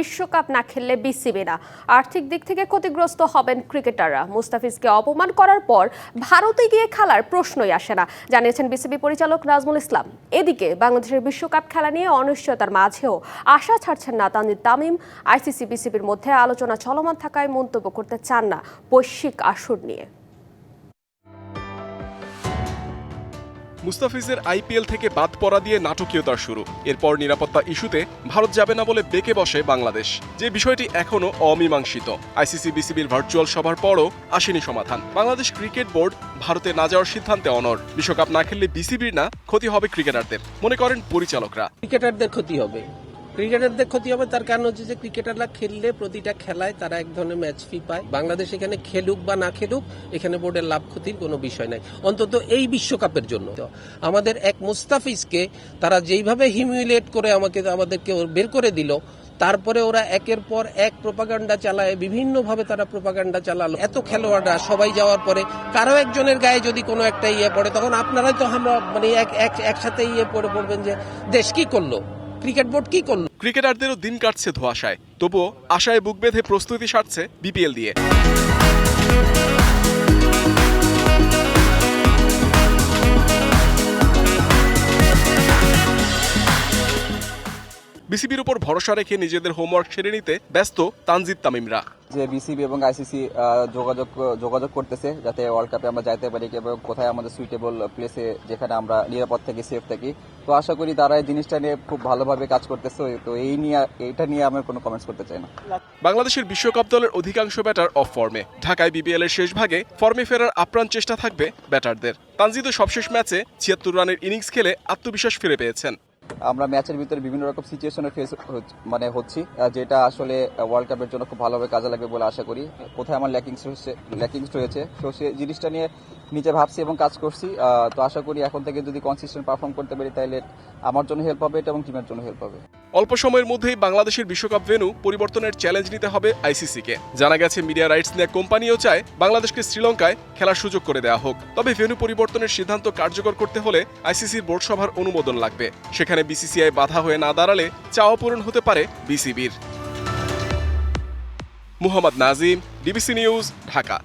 বিশ্বকাপ না খেললে বিসিবি না। আর্থিক দিক থেকে ক্ষতিগ্রস্ত হবেন ক্রিকেটাররা। মুস্তাফিজকে অপমান করার পর ভারতে গিয়ে খেলার প্রশ্নই আসে না। জানিয়েছেন বিসিবি পরিচালক নাজমুল ইসলাম। এদিকে বাংলাদেশের বিশ্বকাপ খেলা নিয়ে অনিশ্চয়তার মাঝেও আশা ছাড়ছেন না তানজিদ তামিম। আইসিসি বিসিবির মধ্যে আলোচনা চলমান থাকায় মন্তব্য করতে চান না বৈশ্বিক আসর নিয়ে। মুস্তাফিজের আইপিএল থেকে বাদ পড়া দিয়ে নাটকীয়তার শুরু। এরপর নিরাপত্তা ইস্যুতে ভারত যাবে না বলে বেঁকে বসে বাংলাদেশ। যে বিষয়টি এখনও অমীমাংসিত। আইসিসি বিসিবির ভার্চুয়াল সভার পরও আসেনি সমাধান। বাংলাদেশ ক্রিকেট বোর্ড ভারতে না যাওয়ার সিদ্ধান্তে অনর বিশ্বকাপ না খেললে বিসিবির না ক্ষতি হবে ক্রিকেটারদের। মনে করেন পরিচালকরা। ক্রিকেটারদের ক্ষতি হবে। ক্রিকেটারদের ক্ষতি হবে, তার কারণ হচ্ছে যে ক্রিকেটাররা খেললে প্রতিটা খেলায় তারা এক ধরনের ম্যাচ ফি পায়। বাংলাদেশ এখানে খেলুক বা না খেলুক, এখানে বোর্ডের লাভ ক্ষতির কোনো বিষয় নাই। অন্তত এই বিশ্বকাপের জন্য। আমাদের এক মুস্তাফিজকে তারা যেইভাবে হিমিউলেট করে আমাকে, আমাদেরকে বের করে দিল, তারপরে ওরা একের পর এক প্রোপাগান্ডা চালায়, বিভিন্নভাবে তারা প্রোপাগান্ডা চালালো। এত খেলোয়াড়রা সবাই যাওয়ার পরে কারও একজনের গায়ে যদি কোনো একটা ইয়ে পড়ে, তখন আপনারাই তো আমরা মানে এক- একসাথে ইয়ে পড়ে পড়বেন যে, দেশ কি করল? ক্রিকেট বোর্ড কি করল? ক্রিকেটারদেরও দিন কাটছে ধোয়াশায়। তবুও আশায় বুক বেঁধে প্রস্তুতি সারছে বিপিএল দিয়ে। বিসিবির উপর ভরসা রেখে নিজেদের হোমওয়ার্ক সেরে নিতে ব্যস্ত তানজিদ তামিমরা। যে বিসিবি এবং আইসিসি যোগাযোগ যোগাযোগ করতেছে যাতে ওয়ার্ল্ড কাপে আমরা যাইতে পারি এবং কোথায় আমাদের সুইটেবল প্লেসে যেখানে আমরা নিরাপদ থাকি সেফ থাকি। তো আশা করি তারা এই জিনিসটা নিয়ে খুব ভালোভাবে কাজ করতেছে। তো এই নিয়ে এইটা নিয়ে আমি কোনো কমেন্টস করতে চাই না। বাংলাদেশের বিশ্বকাপ দলের অধিকাংশ ব্যাটার অফ ফর্মে ঢাকায় বিপিএল এর শেষ ভাগে ফর্মে ফেরার আপ্রাণ চেষ্টা থাকবে ব্যাটারদের তানজিদও সবশেষ ম্যাচে ছিয়াত্তর রানের ইনিংস খেলে আত্মবিশ্বাস ফিরে পেয়েছেন। আমরা ম্যাচের ভিতরে বিভিন্ন রকম সিচুয়েশনে ফেস মানে হচ্ছি যেটা আসলে ওয়ার্ল্ড কাপের জন্য খুব ভালোভাবে কাজে লাগবে বলে আশা করি। কোথায় আমার ল্যাকিংস ল্যাকিংস রয়েছে। তো সেই জিনিসটা নিয়ে নিজে ভাবছি এবং কাজ করছি। তো আশা করি এখন থেকে যদি কনসিস্টেন্ট পারফর্ম করতে পারি তাহলে আমার জন্য হেল্প হবে এবং টিমের জন্য হেল্প হবে। অল্প সময়ের মধ্যেই বাংলাদেশের বিশ্বকাপ ভেন্যু পরিবর্তনের চ্যালেঞ্জ নিতে হবে আইসিসিকে জানা গেছে মিডিয়া রাইটস নিয়ে কোম্পানিও চায় বাংলাদেশকে শ্রীলঙ্কায় খেলার সুযোগ করে দেওয়া হোক। তবে ভেন্যু পরিবর্তনের সিদ্ধান্ত কার্যকর করতে হলে আইসিসির বোর্ড সভার অনুমোদন লাগবে। সেখানে বিসিসিআই বাধা হয়ে না দাঁড়ালে চাওয়া পূরণ হতে পারে বিসিবির মুহাম্মদ নাজিম ডিবিসি নিউজ ঢাকা।